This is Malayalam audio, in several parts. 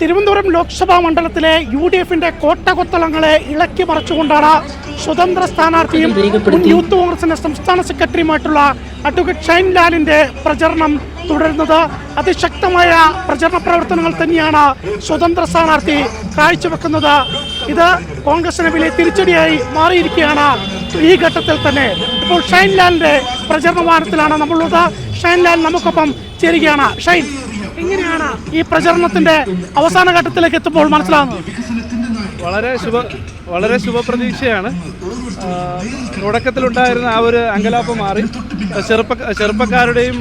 തിരുവനന്തപുരം ലോക്സഭാ മണ്ഡലത്തിലെ യു ഡി എഫിന്റെ കോട്ടകൊത്തളങ്ങളെ ഇളക്കി മറിച്ചുകൊണ്ടാണ് സ്വതന്ത്ര സ്ഥാനാർത്ഥിയും മുൻ യൂത്ത് കോൺഗ്രസിന്റെ സംസ്ഥാന സെക്രട്ടറിയുമായിട്ടുള്ള അഡ്വക്കേറ്റ് ഷൈൻ ലാലിന്റെ പ്രചരണം തുടരുന്നത്. അതിശക്തമായ പ്രചരണ പ്രവർത്തനങ്ങൾ തന്നെയാണ് സ്വതന്ത്ര സ്ഥാനാർത്ഥി കാഴ്ചവെക്കുന്നത്. ഇത് കോൺഗ്രസിന് വലിയ തിരിച്ചടിയായി മാറിയിരിക്കുകയാണ് ഈ ഘട്ടത്തിൽ തന്നെ. ഇപ്പോൾ ഷൈൻ ലാലിന്റെ പ്രചരണ വാഹനത്തിലാണ് നമ്മളുള്ളത്. ഷൈൻ ലാൽ നമുക്കൊപ്പം ചേരുകയാണ്. ഷൈൻ. എങ്ങനെയാണ് ഈ പ്രചരണത്തിന്റെ അവസാന ഘട്ടത്തിലേക്ക് എത്തുമ്പോൾ മനസ്സിലാകുന്നത് വളരെ ശുഭ വളരെ ശുഭപ്രതീക്ഷയാണ്. തുടക്കത്തിലുണ്ടായിരുന്ന ആ ഒരു അങ്കലാപ്പ് മാറി. ചെറുപ്പ ചെറുപ്പക്കാരുടെയും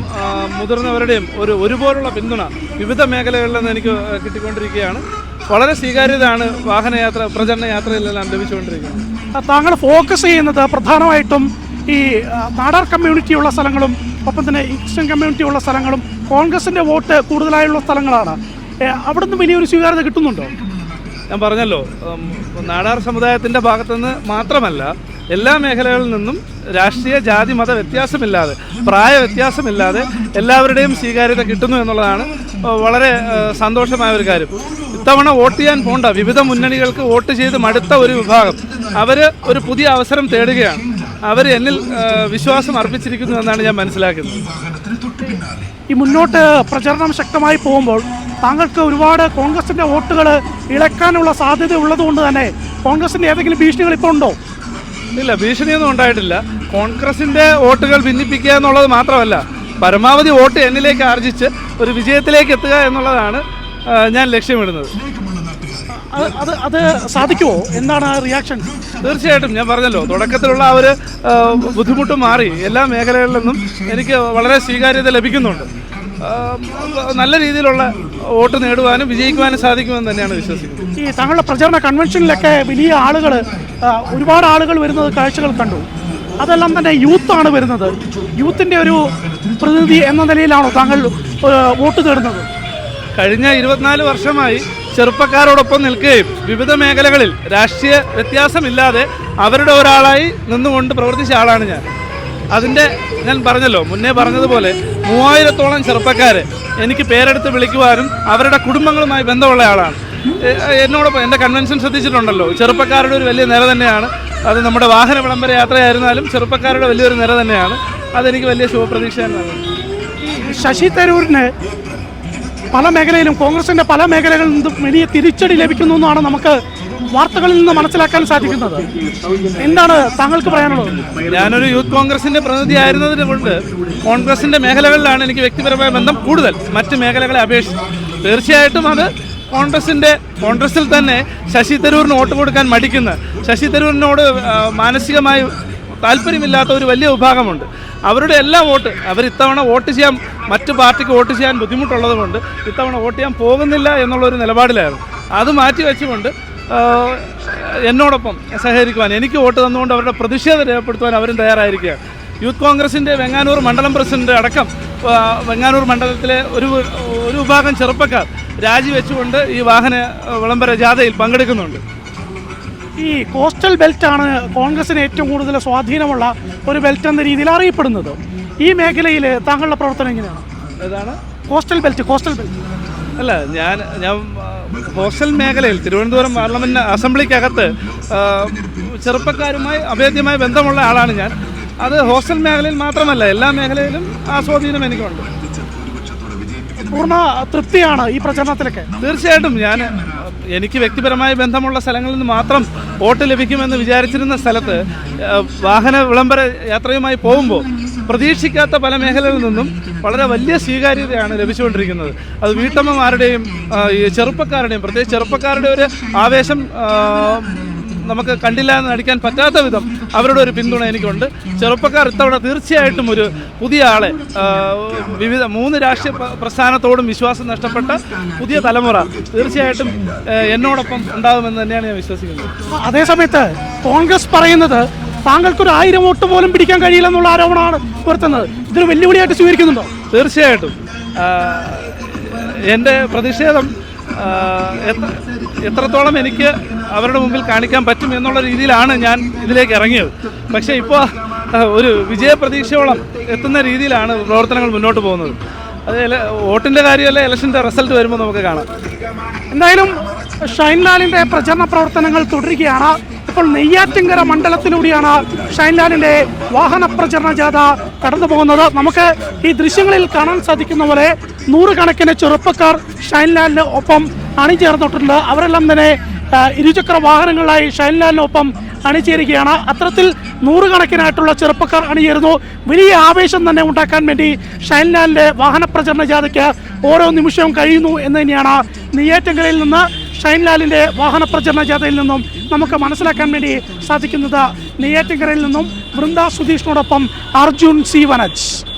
മുതിർന്നവരുടെയും ഒരു ഒരുപോലുള്ള പിന്തുണ വിവിധ മേഖലകളിൽ നിന്ന് എനിക്ക് കിട്ടിക്കൊണ്ടിരിക്കുകയാണ്. വളരെ സ്വീകാര്യതയാണ് വാഹനയാത്ര പ്രചരണ യാത്രയിലെല്ലാം ലഭിച്ചുകൊണ്ടിരിക്കുന്നത്. താങ്കൾ ഫോക്കസ് ചെയ്യുന്നത് പ്രധാനമായിട്ടും ഈ നാടാർ കമ്മ്യൂണിറ്റി ഉള്ള സ്ഥലങ്ങളും ഒപ്പം തന്നെ ക്രിസ്ത്യൻ കമ്മ്യൂണിറ്റി ഉള്ള സ്ഥലങ്ങളും കോൺഗ്രസിന്റെ വോട്ട് കൂടുതലായുള്ള സ്ഥലങ്ങളാണ്. അവിടെ അവിടുന്ന് വലിയൊരു സ്വീകാര്യത കിട്ടുന്നുണ്ടോ? ഞാൻ പറഞ്ഞല്ലോ നാടാർ സമുദായത്തിന്റെ ഭാഗത്തുനിന്ന് മാത്രമല്ല എല്ലാ മേഖലകളിൽ നിന്നും രാഷ്ട്രീയ ജാതി മത വ്യത്യാസമില്ലാതെ പ്രായ വ്യത്യാസമില്ലാതെ എല്ലാവരുടെയും സ്വീകാര്യത കിട്ടുന്നു എന്നുള്ളതാണ് വളരെ സന്തോഷമായ ഒരു കാര്യം. ഇത്തവണ വോട്ട് ചെയ്യാൻ പോണ്ട വിവിധ മുന്നണികൾക്ക് വോട്ട് ചെയ്ത് മടുത്ത ഒരു വിഭാഗം അവർ ഒരു പുതിയ അവസരം തേടുകയാണ്. അവർ എന്നിൽ വിശ്വാസം അർപ്പിച്ചിരിക്കുന്നു എന്നാണ് ഞാൻ മനസ്സിലാക്കുന്നത്. ഈ മുന്നോട്ട് പ്രചരണം ശക്തമായി പോകുമ്പോൾ താങ്കൾക്ക് ഒരുപാട് കോൺഗ്രസിന്റെ വോട്ടുകൾ ഇളക്കാനുള്ള സാധ്യത ഉള്ളതുകൊണ്ട് തന്നെ കോൺഗ്രസിന്റെ ഏതെങ്കിലും ഭീഷണികൾ ഇപ്പോൾ ഉണ്ടോ? ഇല്ല ഭീഷണിയൊന്നും ഉണ്ടായിട്ടില്ല. കോൺഗ്രസിന്റെ വോട്ടുകൾ ഭിന്നിപ്പിക്കുക എന്നുള്ളത് മാത്രമല്ല പരമാവധി വോട്ട് എന്നിലേക്ക് ആർജിച്ച് ഒരു വിജയത്തിലേക്ക് എത്തുക എന്നുള്ളതാണ് ഞാൻ ലക്ഷ്യമിടുന്നത്. അത് അത് സാധിക്കുമോ? എന്താണ് ആ റിയാക്ഷൻ തീർച്ചയായിട്ടും ഞാൻ പറഞ്ഞല്ലോ തുടക്കത്തിലുള്ള ആ ഒരു ബുദ്ധിമുട്ട് മാറി. എല്ലാ മേഖലകളിൽ നിന്നും എനിക്ക് വളരെ സ്വീകാര്യത ലഭിക്കുന്നുണ്ട്. നല്ല രീതിയിലുള്ള വോട്ട് നേടുവാനും വിജയിക്കുവാനും സാധിക്കുമെന്ന് തന്നെയാണ് വിശ്വസിക്കുന്നത്. ഈ താങ്കളുടെ പ്രചരണ കൺവെൻഷനിലൊക്കെ വലിയ ആളുകൾ ഒരുപാട് ആളുകൾ വരുന്നത് കാഴ്ചകൾ കണ്ടു. അതെല്ലാം തന്നെ യൂത്താണ് വരുന്നത്. യൂത്തിന്റെ ഒരു പ്രതിനിധി എന്ന നിലയിലാണോ താങ്കൾ വോട്ട് തേടുന്നത്? കഴിഞ്ഞ ഇരുപത്തിനാല് വർഷമായി ചെറുപ്പക്കാരോടൊപ്പം നിൽക്കുകയും വിവിധ മേഖലകളിൽ രാഷ്ട്രീയ വ്യത്യാസമില്ലാതെ അവരുടെ ഒരാളായി നിന്നുകൊണ്ട് പ്രവർത്തിച്ച ആളാണ് ഞാൻ. അതിന്റെ ഞാൻ പറഞ്ഞല്ലോ മുന്നേ പറഞ്ഞതുപോലെ മൂവായിരത്തോളം ചെറുപ്പക്കാരെ എനിക്ക് പേരെടുത്ത് വിളിക്കുവാനും അവരുടെ കുടുംബങ്ങളുമായി ബന്ധമുള്ള ആളാണ്. എന്നോടൊപ്പം എന്റെ കൺവെൻഷൻ ശ്രദ്ധിച്ചിട്ടുണ്ടല്ലോ ചെറുപ്പക്കാരുടെ ഒരു വലിയ നിര തന്നെയാണ്. അത് നമ്മുടെ വാഹന വിളംബര യാത്രയായിരുന്നാലും ചെറുപ്പക്കാരുടെ വലിയൊരു നിര തന്നെയാണ്. അതെനിക്ക് വലിയ ശുഭപ്രതീക്ഷ തന്നെയാണ്. ശശി തരൂരിന് പല മേഖലയിലും കോൺഗ്രസിന്റെ പല മേഖലകളിൽ നിന്നും വലിയ തിരിച്ചടി ലഭിക്കുന്നു എന്നാണ് നമുക്ക് വാർത്തകളിൽ നിന്ന് മനസ്സിലാക്കാൻ സാധിക്കുന്നത്. എന്താണ് താങ്കൾക്ക് പറയാനുള്ളത്? ഞാനൊരു യൂത്ത് കോൺഗ്രസിന്റെ പ്രതിനിധി ആയിരുന്നതിന് കൊണ്ട് കോൺഗ്രസിന്റെ മേഖലകളിലാണ് എനിക്ക് വ്യക്തിപരമായ ബന്ധം കൂടുതൽ. മറ്റ് മേഖലകളെ അപേക്ഷിച്ച്. തീർച്ചയായിട്ടും അത് കോൺഗ്രസിന്റെ കോൺഗ്രസിൽ തന്നെ ശശി തരൂരിന് വോട്ട് കൊടുക്കാൻ മടിക്കുന്ന. ശശി തരൂരിനോട് മാനസികമായി താല്പര്യമില്ലാത്ത ഒരു വലിയ വിഭാഗമുണ്ട്. അവരുടെ എല്ലാ വോട്ട് അവർ ഇത്തവണ വോട്ട് ചെയ്യാൻ മറ്റ് പാർട്ടിക്ക് വോട്ട് ചെയ്യാൻ ബുദ്ധിമുട്ടുള്ളത് കൊണ്ട് ഇത്തവണ വോട്ട് ചെയ്യാൻ പോകുന്നില്ല എന്നുള്ള ഒരു നിലപാടിലായിരുന്നു. അത് മാറ്റി വെച്ചുകൊണ്ട് എന്നോടൊപ്പം സഹകരിക്കുവാൻ എനിക്ക് വോട്ട് തന്നുകൊണ്ട് അവരുടെ പ്രതിഷേധം രേഖപ്പെടുത്തുവാൻ അവരും തയ്യാറായിരിക്കുകയാണ്. യൂത്ത് കോൺഗ്രസിന്റെ വെങ്ങാനൂർ മണ്ഡലം പ്രസിഡന്റ് അടക്കം വെങ്ങാനൂർ മണ്ഡലത്തിലെ ഒരു ഒരു വിഭാഗം ചെറുപ്പക്കാർ രാജിവെച്ചുകൊണ്ട് ഈ വാഹന വിളംബര ജാഥയിൽ പങ്കെടുക്കുന്നുണ്ട്. ഈ കോസ്റ്റൽ ബെൽറ്റാണ് കോൺഗ്രസിന് ഏറ്റവും കൂടുതൽ സ്വാധീനമുള്ള ഒരു ബെൽറ്റ് എന്ന രീതിയിൽ അറിയപ്പെടുന്നത്. ഈ മേഖലയിൽ താങ്കളുടെ പ്രവർത്തനം എങ്ങനെയാണ്? ഏതാണ്? Coastal belt coastal belt. അല്ല ഞാൻ ഞാൻ കോസ്റ്റൽ മേഖലയിൽ തിരുവനന്തപുരം പാർലമെന്റ് അസംബ്ലിക്കകത്ത് ചെറുപ്പക്കാരുമായി അഭേദ്യമായ ബന്ധമുള്ള ആളാണ് ഞാൻ. അത് ഹോസ്റ്റൽ മേഖലയിൽ മാത്രമല്ല എല്ലാ മേഖലയിലും ആ സ്വാധീനം എനിക്കുണ്ട്. പൂർണ തൃപ്തിയാണ് ഈ പ്രചരണത്തിലൊക്കെ. തീർച്ചയായിട്ടും ഞാൻ എനിക്ക് വ്യക്തിപരമായ ബന്ധമുള്ള സ്ഥലങ്ങളിൽ നിന്ന് മാത്രം വോട്ട് ലഭിക്കുമെന്ന് വിചാരിച്ചിരുന്ന സ്ഥലത്ത് വാഹന വിളംബര യാത്രയുമായി പോകുമ്പോൾ പ്രതീക്ഷിക്കാത്ത പല മേഖലകളിൽ നിന്നും വളരെ വലിയ സ്വീകാര്യതയാണ് ലഭിച്ചുകൊണ്ടിരിക്കുന്നത്. അത് വീട്ടമ്മമാരുടെയും ചെറുപ്പക്കാരുടെയും പ്രത്യേകിച്ച് ചെറുപ്പക്കാരുടെ ഒരു ആവേശം നമുക്ക് കണ്ടില്ല എന്ന് നടിക്കാൻ പറ്റാത്ത വിധം അവരുടെ ഒരു പിന്തുണ എനിക്കുണ്ട്. ചെറുപ്പക്കാർ ഇത്തവണ തീർച്ചയായിട്ടും ഒരു പുതിയ ആളെ വിവിധ മൂന്ന് രാഷ്ട്രീയ പ്ര- പ്രസ്ഥാനത്തോടും വിശ്വാസം നഷ്ടപ്പെട്ട പുതിയ തലമുറ തീർച്ചയായിട്ടും എന്നോടൊപ്പം ഉണ്ടാകുമെന്ന് തന്നെയാണ് ഞാൻ വിശ്വസിക്കുന്നത്. അതേസമയത്ത് കോൺഗ്രസ് പറയുന്നത് താങ്കൾക്കൊരു ആയിരം വോട്ട് പോലും പിടിക്കാൻ കഴിയില്ലെന്നുള്ള ആരോപണമാണ് പുറത്തുന്നത്. ഇതൊരു വെല്ലുവിളിയായിട്ട് സ്വീകരിക്കുന്നുണ്ടോ? തീർച്ചയായിട്ടും. എന്റെ പ്രതിഷേധം എത്രത്തോളം എനിക്ക് അവരുടെ മുമ്പിൽ കാണിക്കാൻ പറ്റും എന്നുള്ള രീതിയിലാണ് ഞാൻ ഇതിലേക്ക് ഇറങ്ങിയത്. പക്ഷേ ഇപ്പോൾ ഒരു വിജയപ്രതീക്ഷയോളം എത്തുന്ന രീതിയിലാണ് പ്രവർത്തനങ്ങൾ മുന്നോട്ട് പോകുന്നത്. അത് വോട്ടിന്റെ കാര്യമല്ല ഇലക്ഷന്റെ റിസൾട്ട് വരുമ്പോൾ നമുക്ക് കാണാം. എന്തായാലും ഷൈൻലാലിന്റെ പ്രചരണ പ്രവർത്തനങ്ങൾ തുടരുകയാണ്. ഇപ്പോൾ നെയ്യാറ്റിങ്കര മണ്ഡലത്തിലൂടെയാണ് ഷൈൻലാലിന്റെ വാഹന പ്രചരണ ജാഥ കടന്നു പോകുന്നത്. നമുക്ക് ഈ ദൃശ്യങ്ങളിൽ കാണാൻ സാധിക്കുന്ന പോലെ നൂറുകണക്കിന് ചെറുപ്പക്കാർ ഷൈൻലാലിന് ഒപ്പം അണിചേർന്നിട്ടുണ്ട്. അവരെല്ലാം തന്നെ ഇരുചക്ര വാഹനങ്ങളിലായി ഷൈൻലാലിനൊപ്പം അണിചേരുകയാണ്. അത്തരത്തിൽ നൂറുകണക്കിനായിട്ടുള്ള ചെറുപ്പക്കാർ അണിചേരുന്നു. വലിയ ആവേശം തന്നെ ഉണ്ടാക്കാൻ വേണ്ടി ഷൈൻലാലിന്റെ വാഹന പ്രചരണ ജാഥയ്ക്ക് ഓരോ നിമിഷവും കഴിയുന്നു എന്ന് തന്നെയാണ് നെയ്യാറ്റങ്കരയിൽ നിന്ന് ഷൈൻലാലിന്റെ വാഹന പ്രചരണ ജാഥയിൽ നിന്നും നമുക്ക് മനസ്സിലാക്കാൻ വേണ്ടി സാധിക്കുന്നത് നെയ്യാറ്റിൻകരയിൽ നിന്നും വൃന്ദ സുധീഷിനോടൊപ്പം അർജുൻ സി വനജ്.